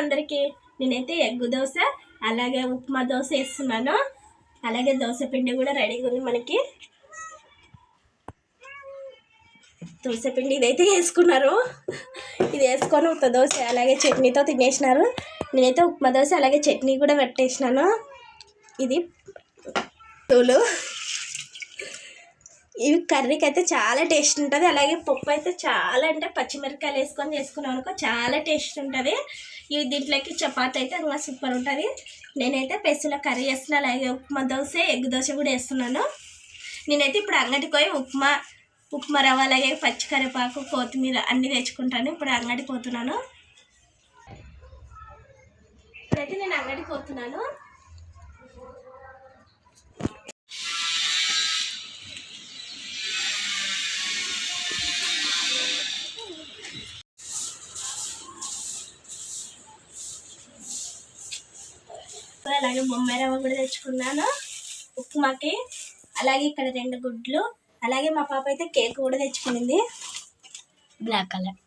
అందరికీ నేనైతే ఎగ్గు దోశ అలాగే ఉప్మా దోశ వేస్తున్నాను. అలాగే దోశ పిండి కూడా రెడీగా ఉంది మనకి. దోశ పిండి ఇదైతే వేసుకున్నారు. ఇది వేసుకొని ఉత్త దోశ అలాగే చట్నీతో తినేసినారు. నేనైతే ఉప్మా దోశ అలాగే చట్నీ కూడా పెట్టేసినాను. ఇది తూలు ఇవి కర్రీకి అయితే చాలా టేస్ట్ ఉంటుంది. అలాగే పప్పు అయితే చాలా అంటే పచ్చిమిరపకాయలు వేసుకొని చేసుకున్నాం అనుకో చాలా టేస్ట్ ఉంటుంది. ఇవి దీంట్లోకి చపాతి అయితే ఇంకా సూపర్ ఉంటుంది. నేనైతే పెసుల కర్రీ వేస్తున్నాను అలాగే ఉప్మా దోశ ఎగ్ దోశ కూడా వేస్తున్నాను నేనైతే ఇప్పుడు అంగడికి పోయి ఉప్మా ఉప్మా రవ్వ అలాగే పచ్చికరివేపాకు కొత్తిమీర అన్నీ తెచ్చుకుంటాను. ఇప్పుడు అంగడికి పోతున్నాను. ఇప్పుడైతే నేను అంగడికి పోతున్నాను. అలాగే బొమ్మాయి రవ్వ కూడా తెచ్చుకున్నాను. ఉప్మాకి. అలాగే ఇక్కడ రెండు గుడ్లు. అలాగే మా పాప అయితే కేక్ కూడా తెచ్చుకునింది. Black colour.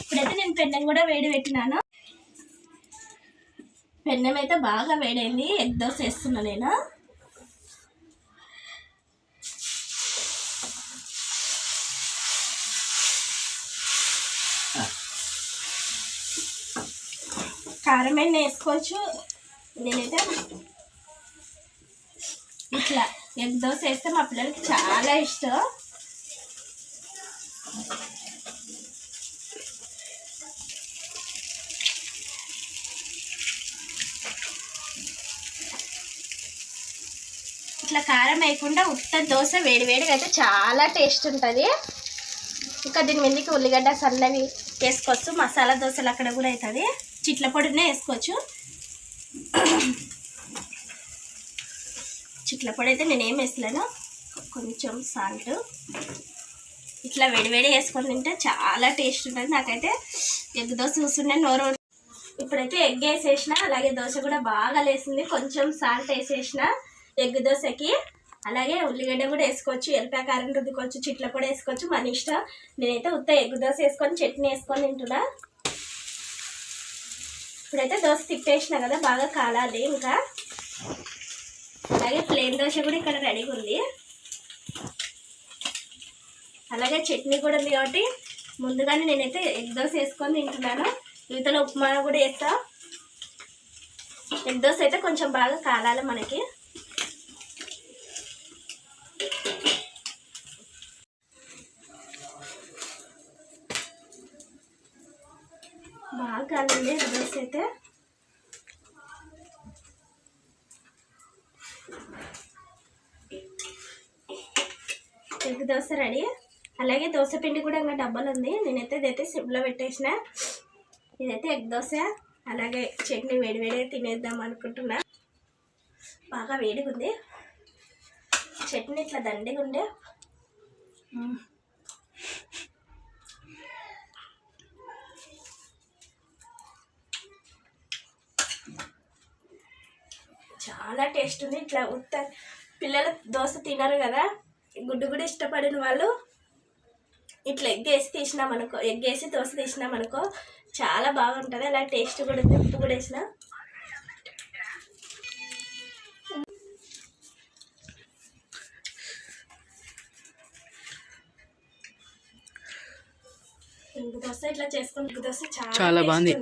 ఇప్పుడైతే నేను పెన్నం కూడా వేడి పెట్టినాను. పెన్నం అయితే బాగా వేడైంది. ఎగ్ దోశ వేస్తున్నా నేను. కారం ఎన్న వేసుకోవచ్చు. నేనైతే ఇట్లా ఎగ్ దోశ వేస్తే మా పిల్లలకి చాలా ఇష్టం. ఇట్లా కారం వేయకుండా ఉత్త దోశ వేడివేడిగా అయితే చాలా టేస్ట్ ఉంటుంది. ఇంకా దీని మీదకి ఉల్లిగడ్డ సన్నవి వేసుకోవచ్చు. మసాలా దోశలు అక్కడ కూడా అవుతుంది చిట్ల పొడినే వేసుకోవచ్చు. చిట్ల పొడి అయితే నేను ఏం వేసలేను కొంచెం సాల్ట్. ఇట్లా వేడివేడి వేసుకొని తింటే చాలా టేస్ట్ ఉంటుంది. నాకైతే ఎగ్ దోశ చూస్తుండే నోరు ఇప్పుడైతే ఎగ్ వేసేసిన అలాగే దోశ కూడా బాగా లేసింది. కొంచెం సాల్ట్ వేసేసిన ఎగ్ దోశకి. అలాగే ఉల్లిగడ్డ కూడా వేసుకోవచ్చు ఎల్లిపాయ కారం రుద్దుకోవచ్చు చిట్ల కూడా వేసుకోవచ్చు. మన ఇష్టం. నేనైతే ఉత్త ఎగ్ దోశ వేసుకొని చట్నీ వేసుకొని తింటున్నా. ఇప్పుడైతే దోశ తిప్పేసిన కదా బాగా కాలాలి ఇంకా. అలాగే ప్లేన్ దోశ కూడా ఇక్కడ రెడీగా ఉంది. అలాగే చట్నీ కూడా ఉంది కాబట్టి ముందుగానే నేనైతే ఎగ్ దోశ వేసుకొని తింటున్నాను. ఇవతల ఉప్మా కూడా వేస్తా. ఎగ్ దోశ అయితే కొంచెం బాగా కాలాలి మనకి. Egg dosa ready. అలాగే దోశ పిండి కూడా ఇంకా డబ్బాలు ఉంది. నేనైతే ఇదైతే సిమ్లో పెట్టేసిన. ఇదైతే ఎగ్ దోశ. అలాగే చట్నీ వేడి వేడిగా తినేద్దాం అనుకుంటున్నా. బాగా వేడిగా ఉంది. చట్నీ ఇట్లా దండిగా ఉండే. చాలా టేస్ట్ ఉంది. ఇట్లా ఉత్త పిల్లలు దోశ తినరు కదా. గుడ్డు కూడా ఇష్టపడిన వాళ్ళు ఇట్లా ఎగ్ వేసి తీసినాం అనుకో ఎగ్ వేసి దోశ తీసినాం అనుకో చాలా బాగుంటుంది. అలా టేస్ట్ కూడా ఉంది ఉప్పు కూడా వేసిన. దోశ ఇట్లా చేసుకుని దోశ చాలా బాగుంది.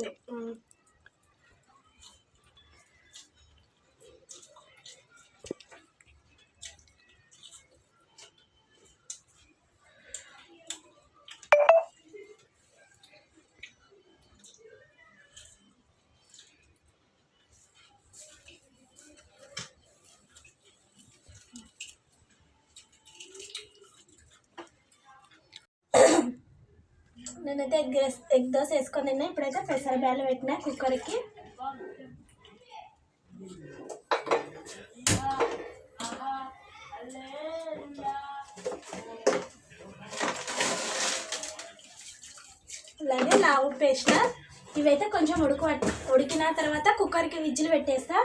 నేనైతే ఎగ్ ఎగ్ దోశ వేసుకొని తిన్నా. ఇప్పుడైతే పెసర బ్యాలు పెట్టిన కుక్కర్కి. అలాగే నా ఉప్పు వేసిన. ఇవైతే కొంచెం ఉడుకు ఉడికిన తర్వాత కుక్కర్కి విజ్జులు పెట్టేస్తా.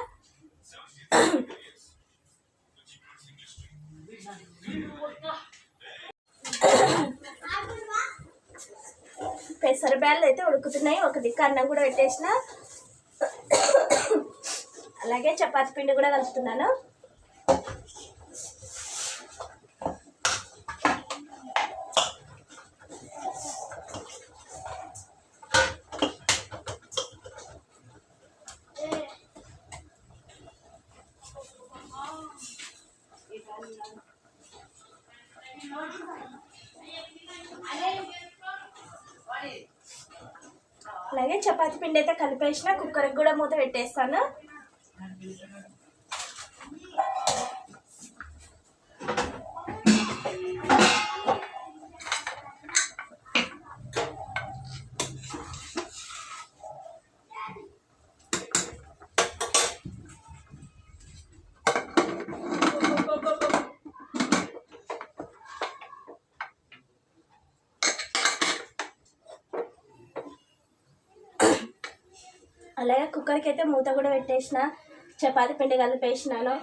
పెసర బ్యాళ్ళు అయితే ఉడుకుతున్నాయి. ఒక దిక్కు అన్నం కూడా పెట్టేసిన. అలాగే చపాతి పిండి కూడా కలుపుతున్నాను. పిండి అయితే కలిపేసిన కుక్కర్కి కూడా మూత పెట్టేస్తాను. కుక్కర్కి అయితే మూత కూడా పెట్టేసిన చపాతి పిండి కలిపేసినాను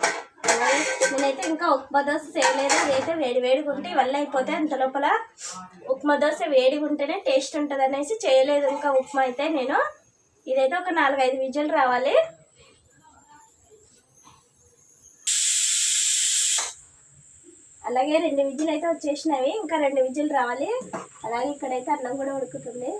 అలాగే నేనైతే ఇంకా ఉప్మా దోశ చేయలేదు. అదైతే వేడి వేడిగా ఉంటే వల్ల అయిపోతే అంత లోపల ఉప్మా దోశ వేడిగా ఉంటేనే టేస్ట్ ఉంటుంది అనేసి చేయలేదు ఇంకా ఉప్మా అయితే నేను. ఇదైతే ఒక నాలుగైదు విజులు రావాలి. అలాగే రెండు విజిల్ అయితే వచ్చేసినవి. ఇంకా రెండు విజులు రావాలి. అలాగే ఇక్కడైతే అన్నం కూడా ఉడుకుతుంది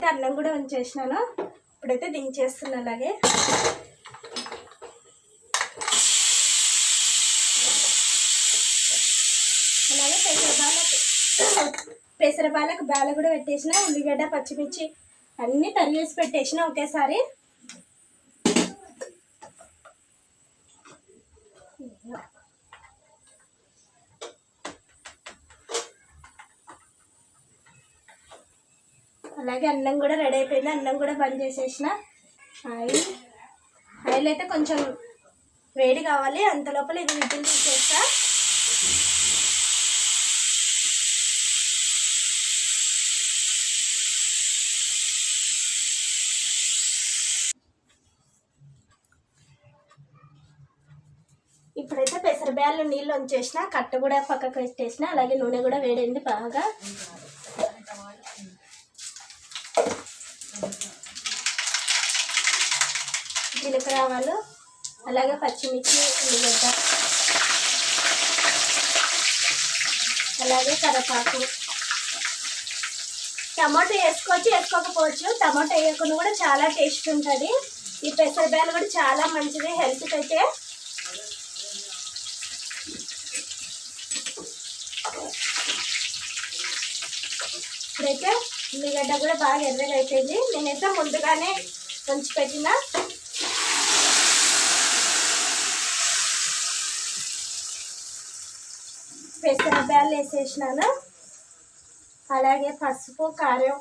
అయితే అన్నం కూడా ఉంచేసినాను. ఇప్పుడైతే దించేస్తున్నా అలాగే. అలాగే పెసరపాలకు పెసరపాలకు బాల కూడా పెట్టేసిన ఉల్లిగడ్డ పచ్చిమిర్చి అన్నీ తరిగేసి పెట్టేసిన ఒకేసారి. అలాగే అన్నం కూడా రెడీ అయిపోయింది. అన్నం కూడా బంద్ చేసేసిన. ఆయిల్ ఆయిల్ అయితే కొంచెం వేడి కావాలి. అంత లోపల ఇది విజిల్ తీసేస్తా. ఇప్పుడైతే పెసరబ్యాలు నీళ్ళు వంచేసిన కట్ట కూడా పక్కకు పెట్టేసిన అలాగే నూనె కూడా వేడైంది బాగా. జీలకర్ర ఆవాలు అలాగే పచ్చిమిర్చి ఉల్లిగడ్డ అలాగే కరపాకు టమాటో వేసుకోవచ్చు వేసుకోకపోవచ్చు. టమాటో వేయకుండా కూడా చాలా టేస్ట్ ఉంటుంది. ఈ పెసరబ్యాలు కూడా చాలా మంచిది హెల్త్కి అయితే. ఇప్పుడైతే ఉల్లిగడ్డ కూడా బాగా ఎర్రగా అయిపోయింది. నేనైతే ముందుగానే ఉంచి పెట్టిన పెసరబ్యాలు వేసేసినాను. అలాగే పసుపు కారం.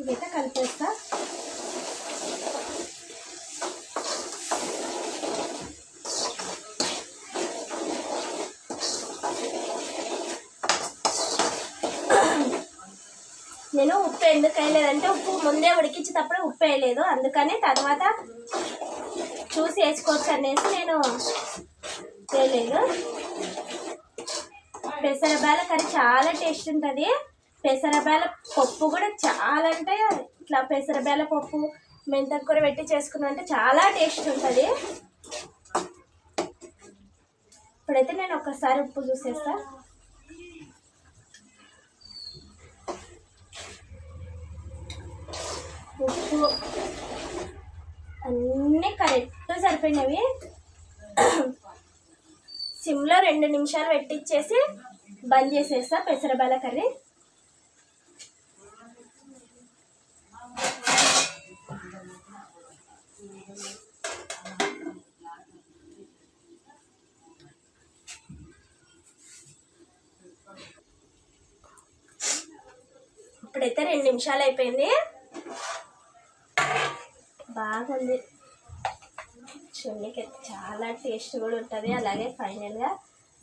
ఇదైతే కలిపేస్తా. నేను ఉప్పు ఎందుకు వేయలేదంటే ఉప్పు ముందే ఉడికించేటప్పుడు ఉప్పు వేయలేదు. అందుకని తర్వాత చూసి వేసుకోవచ్చు అనేసి నేను చేయలేదు. పెసరబాల కర్రీ చాలా టేస్ట్ ఉంటుంది. పెసరబాల పప్పు కూడా చాలా అంటే ఇట్లా పెసరబాల పప్పు మెంతకూర పెట్టి చేసుకున్నాం అంటే చాలా టేస్ట్ ఉంటుంది. ఇప్పుడైతే నేను ఒక్కసారి ఉప్పు చూసేస్తా. ఉప్పు అన్నీ కరెక్ట్ సరిపోయినవి. సిమ్లో రెండు నిమిషాలు పెట్టించేసి బంద్ చేసేస్తా పెసరబాల కర్రీ. ఇప్పుడైతే రెండు నిమిషాలు అయిపోయింది. బాగుంది. చున్నీకి చాలా టేస్ట్ కూడా ఉంటుంది. అలాగే ఫైనల్గా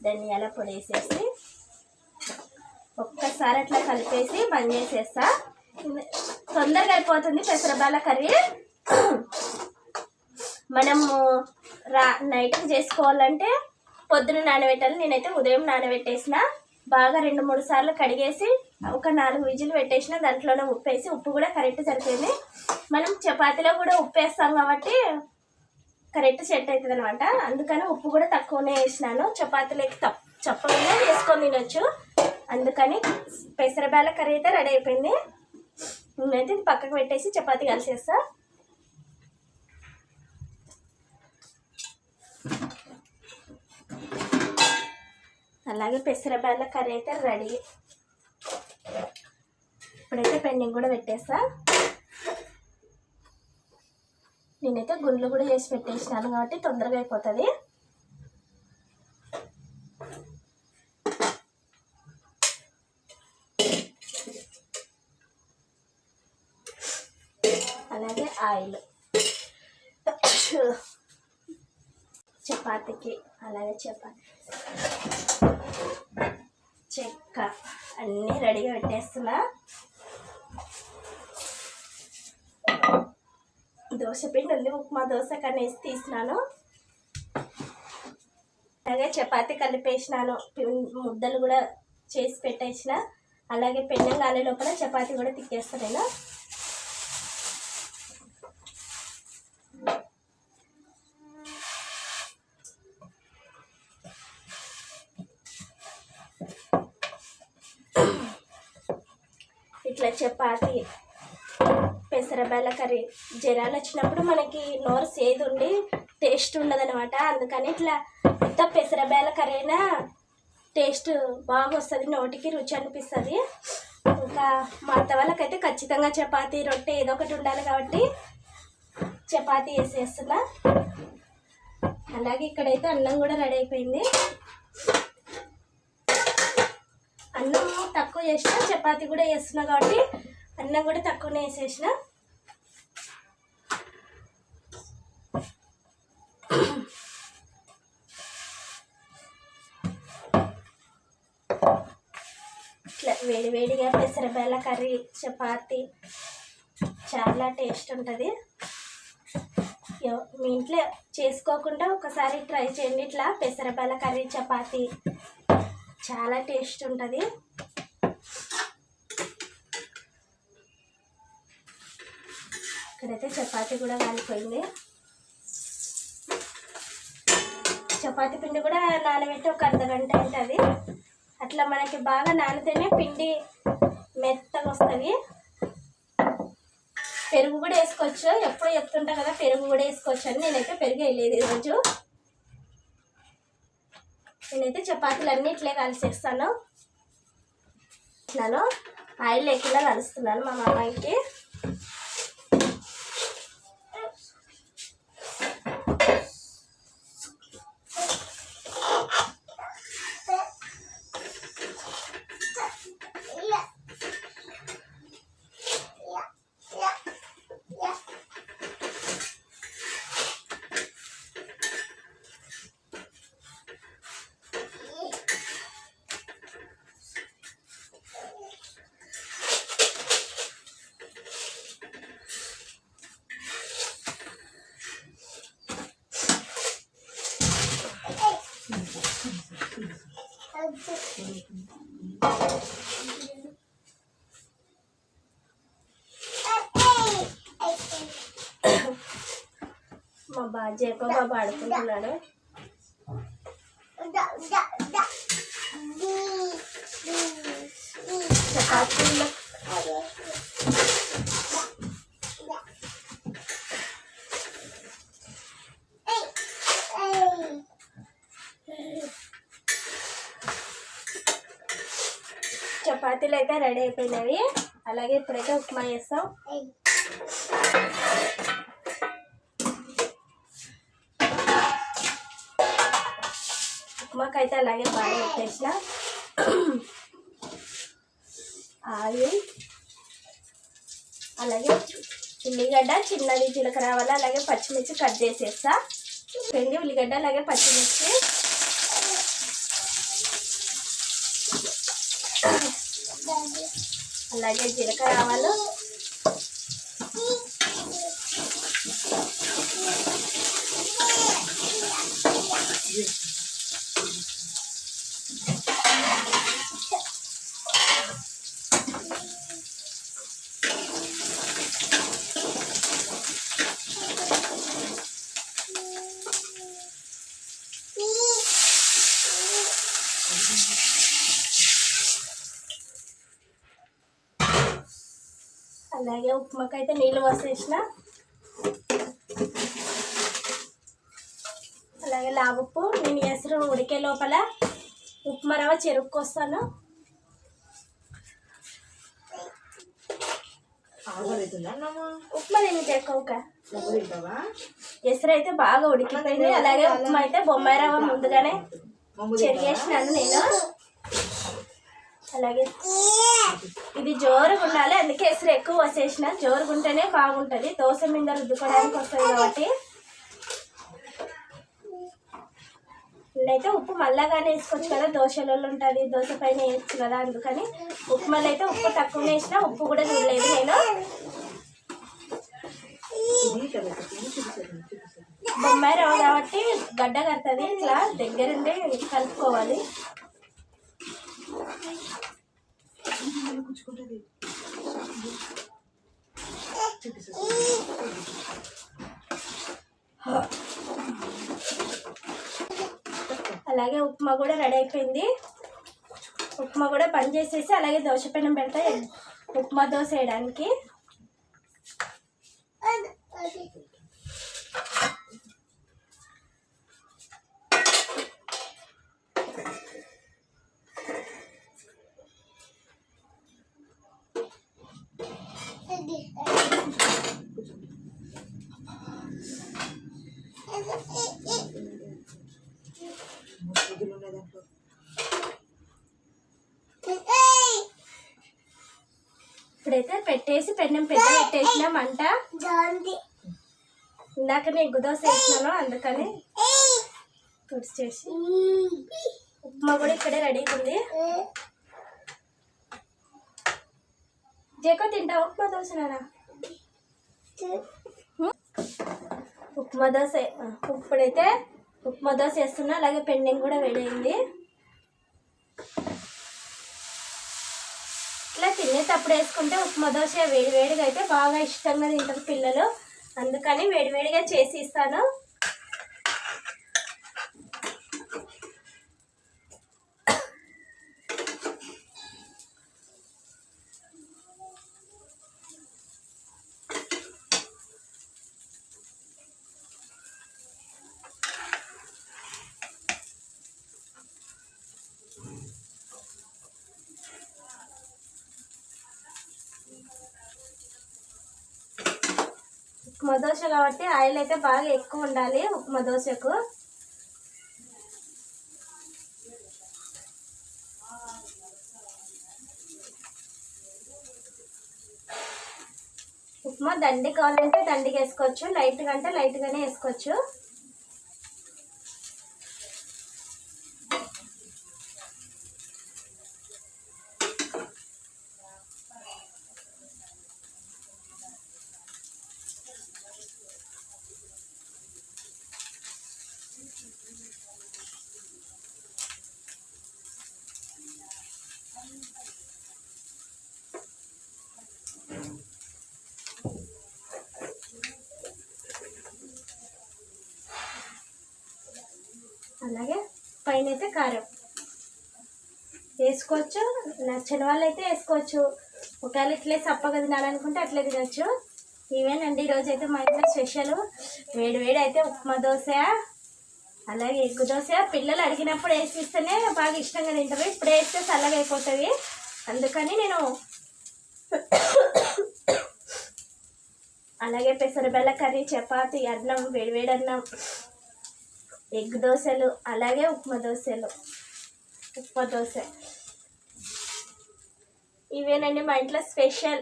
ధనియాల పొడి వేసేసి ఒక్కసారి అట్లా కలిపేసి బంద్ చేసేస్తా. తొందరగా అయిపోతుంది పెసరబాల కర్రీ. మనము రా నైట్కి చేసుకోవాలంటే పొద్దున నానబెట్టాలి. నేనైతే ఉదయం నానబెట్టేసిన. బాగా రెండు మూడు సార్లు కడిగేసి ఒక నాలుగు విజులు పెట్టేసిన. దాంట్లోనే ఉప్పు వేసి ఉప్పు కూడా కరెక్ట్ సరిపోయింది. మనం చపాతీలో కూడా ఉప్పు వేస్తాం కాబట్టి కరెక్ట్ సెట్ అవుతుంది అనమాట అందుకని ఉప్పు కూడా తక్కువనే వేసినాను. చపాతీలకి తప్ప చప్పగా వేసుకొని తినొచ్చు. అందుకని పెసరబేల కర్రీ అయితే రెడీ అయిపోయింది. నేనైతే ఇది పక్కకు పెట్టేసి చపాతీ కలిసేస్తా. అలాగే పెసరబేల కర్రీ అయితే రెడీ. ఇప్పుడైతే పెండింగ్ కూడా పెట్టేస్తా. నేనైతే గుండ్లు కూడా చేసి పెట్టేసినాను కాబట్టి తొందరగా అయిపోతుంది. అలాగే ఆయిల్. చపాతీకి అలాగే చపాతీ. చెక్క అన్నీ రెడీగా పెట్టేస్తున్నా. దోశ పిండి ఉంది ఉప్మా దోశ కనేసి తీసినాను. అలాగే చపాతీ కలిపేసినాను. ముద్దలు కూడా చేసి పెట్టేసిన. అలాగే పెన్నం కాలే లోపల చపాతీ కూడా తిక్కేస్తాను నేను. ఇట్లా చపాతీ పెసరబెల్ల కర్రీ. జ్వరాలు వచ్చినప్పుడు మనకి నోరు సేదు ఉండి టేస్ట్ ఉండదనమాట అందుకని ఇట్లా ఇంత పెసరబేల కర్రీ అయినా టేస్ట్ బాగా వస్తుంది నోటికి రుచి అనిపిస్తుంది. ఇంకా మా అత్త వాళ్ళకైతే ఖచ్చితంగా చపాతీ రొట్టె ఏదో ఒకటి ఉండాలి కాబట్టి చపాతి వేసేస్తున్నా. అలాగే ఇక్కడైతే అన్నం కూడా రెడీ అయిపోయింది. అన్నం తక్కువ చేసిన చపాతి కూడా వేస్తున్నా కాబట్టి అన్నం కూడా తక్కువనే వేసేసిన. ఇట్లా వేడి వేడిగా పెసరబేల కర్రీ చపాతి చాలా టేస్ట్ ఉంటుంది. మీ ఇంట్లో చేసుకోకుండా ఒకసారి ట్రై చేయండి ఇట్లా. పెసరబేల కర్రీ చపాతి చాలా టేస్ట్ ఉంటుంది. అయితే చపాతీ కూడా కాలిపోయింది చపాతీ పిండి కూడా నానబెట్టి ఒక అర్ధ గంట ఉంటుంది. అట్లా మనకి బాగా నానితేనే పిండి మెత్తగా వస్తుంది. పెరుగు కూడా వేసుకోవచ్చు. ఎప్పుడో చెప్తుంటా కదా పెరుగు కూడా వేసుకోవచ్చు అని నేనైతే పెరుగు వేయలేదు ఈరోజు. నేనైతే చపాతీలు అన్నీ ఇట్లే కలిసేస్తాను. నన్ను ఆయిల్ లేకుండా కలుస్తున్నాను మా మామయ్యకి. మా బాజీ ఎక్కువ బాబు ఆడుకుంటున్నాడు చపాతీలో చపాతీలు అయితే రెడీ అయిపోయినవి అలాగే ఇప్పుడైతే ఉప్మా చేస్తాం. ఉప్మాకైతే అలాగే బాగా పెట్టేసిన. ఆయిల్. అలాగే ఉల్లిగడ్డ చిన్నది జీలకర్ర వల్ల అలాగే పచ్చిమిర్చి కట్ చేసేస్తా. రెండు ఉల్లిగడ్డ అలాగే పచ్చిమిర్చి. అలాగే జీలకర్ర ఆవాలు అలాగే ఉప్మాకైతే నీళ్ళు పోసేసిన. అలాగే లావుప్పు నేను ఎసరు ఉడికే లోపల ఉప్మా రవ్వ చెరుక్కొస్తాను ఉప్మా నేను చెక్కవుక ఎసరు అయితే బాగా ఉడికిపోయింది. అలాగే ఉప్మా అయితే బొమ్మాయి రవ్వ ముందుగానే చెరిగేసినాను నేను. అలాగే ఇది జోరుగా ఉండాలి అందుకే ఎసరు ఎక్కువ వసేసిన జోరుగా ఉంటేనే బాగుంటుంది. దోశ మీద రుద్దుకోవడానికి వస్తుంది కాబట్టి. అయితే ఉప్పు మళ్ళాగానే వేసుకోవచ్చు కదా దోశలలో ఉంటుంది దోశ పైన వేయచ్చు కదా అందుకని. ఉప్మాలో అయితే ఉప్పు తక్కువ వేసిన ఉప్పు కూడా చూడలేదు నేను. బొమ్మాయి రవ్వ కాబట్టి గడ్డ కడుతుంది ఇట్లా దగ్గరుండి కలుపుకోవాలి. అలాగే ఉప్మా కూడా రెడీ అయిపోయింది. ఉప్మా కూడా పని చేసేసి అలాగే దోశ పెనం పెడతా. ఉప్మా దోశ వేయడానికి. ఇప్పుడైతే పెట్టేసి పెన్నం పెద్ద పెట్టేసిన మంట ఇందాక నేను ఎగ్గు దోశ వేసినాను అందుకని తుడిచేసి ఉప్మా కూడా ఇక్కడే రెడీగా ఉంది. జేకో తింటా ఉప్మా దోశ నానా ఉప్మా దోశ ఇప్పుడైతే ఉప్మా దోశ వేస్తున్నా అలాగే పెండింగ్ కూడా వేడైంది అప్పుడు వేసుకుంటే ఉప్మా దోశ వేడి వేడిగా అయితే బాగా ఇష్టంగా తింటారు పిల్లలు. అందుకని వేడివేడిగా చేసి ఇస్తాను. ఉప్మా దోశ కాబట్టి ఆయిల్ అయితే బాగా ఎక్కువ ఉండాలి ఉప్మా దోశకు. ఉప్మా దండి కావాలంటే దండికి వేసుకోవచ్చు లైట్గా అంటే లైట్గానే వేసుకోవచ్చు అలాగే పైన అయితే కారం. వేసుకోవచ్చు. నచ్చని వాళ్ళు అయితే వేసుకోవచ్చు. ఒకవేళ ఇట్లే చప్పగా తినాలనుకుంటే అట్లే తినచ్చు. ఇవేనండి ఈరోజు అయితే మా ఇంట్లో స్పెషల్. వేడి వేడి అయితే ఉప్మా దోశ అలాగే ఎగ్గు దోశ. పిల్లలు అడిగినప్పుడు వేసిస్తేనే బాగా ఇష్టంగా తింటారు. ఇప్పుడు వేస్తే చల్లగా అయిపోతుంది. అందుకని నేను అలాగే పెసరబెల్ల కర్రీ చపాతి అన్నం వేడివేడి అన్నం ఎగ్ దోశలు అలాగే ఉప్మా దోశలు. ఉప్మా దోశ. ఇవేనండి మా ఇంట్లో స్పెషల్.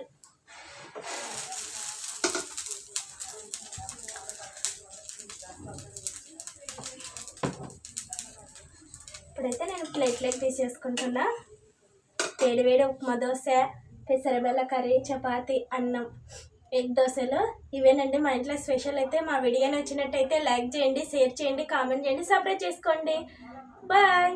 ఇప్పుడైతే నేను ప్లేట్లోకి తీసేసుకుంటున్నా. వేడి వేడి ఉప్మా దోశ పెసరబెల్ల కర్రీ చపాతి అన్నం. ఎగ్ దోశలు ఇవేనండి మా ఇంట్లో స్పెషల్ అయితే మా వీడియో నచ్చినట్టయితే లైక్ చేయండి షేర్ చేయండి కామెంట్ చేయండి సబ్స్క్రైబ్ చేసుకోండి. బాయ్